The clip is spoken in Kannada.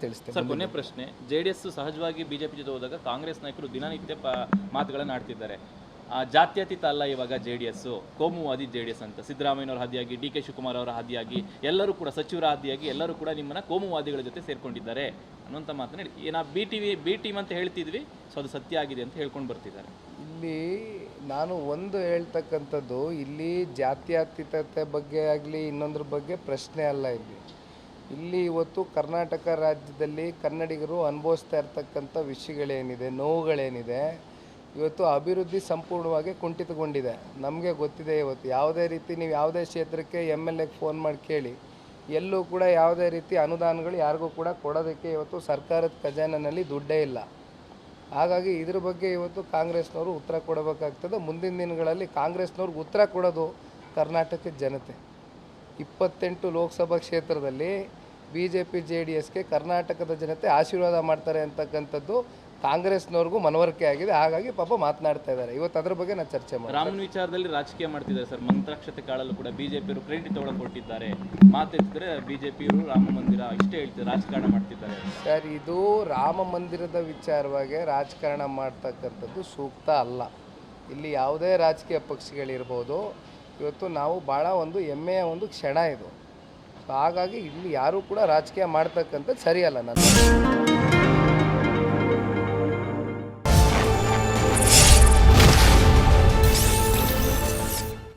ತಿಳಿಸ್ತೇನೆ. ಸರ್ ಕೊನೆ ಪ್ರಶ್ನೆ. ಜೆಡಿಎಸ್ ಸಹಜವಾಗಿ ಬಿಜೆಪಿ ಜೊತೆ ಹೋದಾಗ ಕಾಂಗ್ರೆಸ್ ನಾಯಕರು ದಿನನಿತ್ಯ ಪ ಮಾತುಗಳನ್ನು ಆಡ್ತಿದ್ದಾರೆ. ಆ, ಜಾತ್ಯತೀತ ಅಲ್ಲ ಇವಾಗ ಜೆ ಡಿ ಎಸ್ ಕೋಮುವಾದಿ ಜೆ ಡಿ ಎಸ್ ಅಂತ. ಸಿದ್ದರಾಮಯ್ಯನವರ ಹಾದಿಯಾಗಿ ಡಿ ಕೆ ಶಿವಕುಮಾರ್ ಅವರ ಹಾದಿಯಾಗಿ ಎಲ್ಲರೂ ಕೂಡ ಸಚಿವರ ಹಾದಿಯಾಗಿ ಎಲ್ಲರೂ ಕೂಡ ನಿಮ್ಮನ್ನ ಕೋಮುವಾದಿಗಳ ಜೊತೆ ಸೇರ್ಕೊಂಡಿದ್ದಾರೆ ಅನ್ನೋಂಥ ಮಾತನ್ನ ಹೇಳಿ. ಏನಾ B T V B team ಅಂತ ಹೇಳ್ತಿದ್ವಿ ಸೊ ಅದು ಸತ್ಯ ಆಗಿದೆ ಅಂತ ಹೇಳ್ಕೊಂಡು ಬರ್ತಿದ್ದಾರೆ. ಇಲ್ಲಿ ನಾನು ಒಂದು ಹೇಳ್ತಕ್ಕಂಥದ್ದು ಇಲ್ಲಿ ಜಾತ್ಯತೀತತೆ ಬಗ್ಗೆ ಆಗಲಿ ಇನ್ನೊಂದ್ರ ಬಗ್ಗೆ ಪ್ರಶ್ನೆ ಅಲ್ಲ ಇಲ್ಲಿ. ಇಲ್ಲಿ ಇವತ್ತು ಕರ್ನಾಟಕ ರಾಜ್ಯದಲ್ಲಿ ಕನ್ನಡಿಗರು ಅನುಭವಿಸ್ತಾ ಇರ್ತಕ್ಕಂಥ ವಿಷಯಗಳೇನಿದೆ, ನೋವುಗಳೇನಿದೆ, ಇವತ್ತು ಅಭಿವೃದ್ಧಿ ಸಂಪೂರ್ಣವಾಗಿ ಕುಂಠಿತಗೊಂಡಿದೆ. ನಮಗೆ ಗೊತ್ತಿದೆ ಇವತ್ತು ಯಾವುದೇ ರೀತಿ ನೀವು ಯಾವುದೇ ಕ್ಷೇತ್ರಕ್ಕೆ ಎಂ ಎಲ್ ಎಗೆ ಫೋನ್ ಮಾಡಿ ಕೇಳಿ, ಎಲ್ಲೂ ಕೂಡ ಯಾವುದೇ ರೀತಿ ಅನುದಾನಗಳು ಯಾರಿಗೂ ಕೂಡ ಕೊಡೋದಕ್ಕೆ ಇವತ್ತು ಸರ್ಕಾರದ ಖಜಾನನಲ್ಲಿ ದುಡ್ಡೇ ಇಲ್ಲ. ಹಾಗಾಗಿ ಇದ್ರ ಬಗ್ಗೆ ಇವತ್ತು ಕಾಂಗ್ರೆಸ್ನವರು ಉತ್ತರ ಕೊಡಬೇಕಾಗ್ತದೆ. ಮುಂದಿನ ದಿನಗಳಲ್ಲಿ ಕಾಂಗ್ರೆಸ್ನವ್ರಿಗೆ ಉತ್ತರ ಕೊಡೋದು ಕರ್ನಾಟಕದ ಜನತೆ. ಇಪ್ಪತ್ತೆಂಟು ಲೋಕಸಭಾ ಕ್ಷೇತ್ರದಲ್ಲಿ B J P J D ಎಸ್ಗೆ ಕರ್ನಾಟಕದ ಜನತೆ ಆಶೀರ್ವಾದ ಮಾಡ್ತಾರೆ ಅಂತಕ್ಕಂಥದ್ದು ಕಾಂಗ್ರೆಸ್ನವ್ರಿಗೂ ಮನವರಿಕೆ ಆಗಿದೆ. ಹಾಗಾಗಿ ಪಾಪ ಮಾತನಾಡ್ತಾ ಇದ್ದಾರೆ. ಇವತ್ತು ಅದ್ರ ಬಗ್ಗೆ ನಾನು ಚರ್ಚೆ ಮಾಡಿ ರಾಮನ ವಿಚಾರದಲ್ಲಿ ರಾಜಕೀಯ ಮಾಡ್ತಿದ್ದಾರೆ ಸರ್. ಮಂತ್ರಾಕ್ಷತೆ ಕಾಳಲ್ಲೂ ಕೂಡ ಬಿಜೆಪಿಯವರು ಕ್ರೆಡಿಟ್ ಕೊಟ್ಟಿದ್ದಾರೆ ಮಾತೆತ್ತಿದ್ರೆ ಬಿಜೆಪಿಯವರು ರಾಮ ಮಂದಿರ ಇಷ್ಟೇ ಹೇಳ್ತಾರೆ. ರಾಜಕಾರಣ ಮಾಡ್ತಿದ್ದಾರೆ. ಸರ್ ಇದು ರಾಮ ಮಂದಿರದ ವಿಚಾರವಾಗಿ ರಾಜಕಾರಣ ಮಾಡ್ತಕ್ಕಂಥದ್ದು ಸೂಕ್ತ ಅಲ್ಲ. ಇಲ್ಲಿ ಯಾವುದೇ ರಾಜಕೀಯ ಪಕ್ಷಗಳಿರ್ಬೋದು. ಇವತ್ತು ನಾವು ಭಾಳ ಒಂದು ಹೆಮ್ಮೆಯ ಒಂದು ಕ್ಷಣ ಇದು. ಸೊ ಹಾಗಾಗಿ ಇಲ್ಲಿ ಯಾರೂ ಕೂಡ ರಾಜಕೀಯ ಮಾಡ್ತಕ್ಕಂಥದ್ದು ಸರಿಯಲ್ಲ ನನ್ನ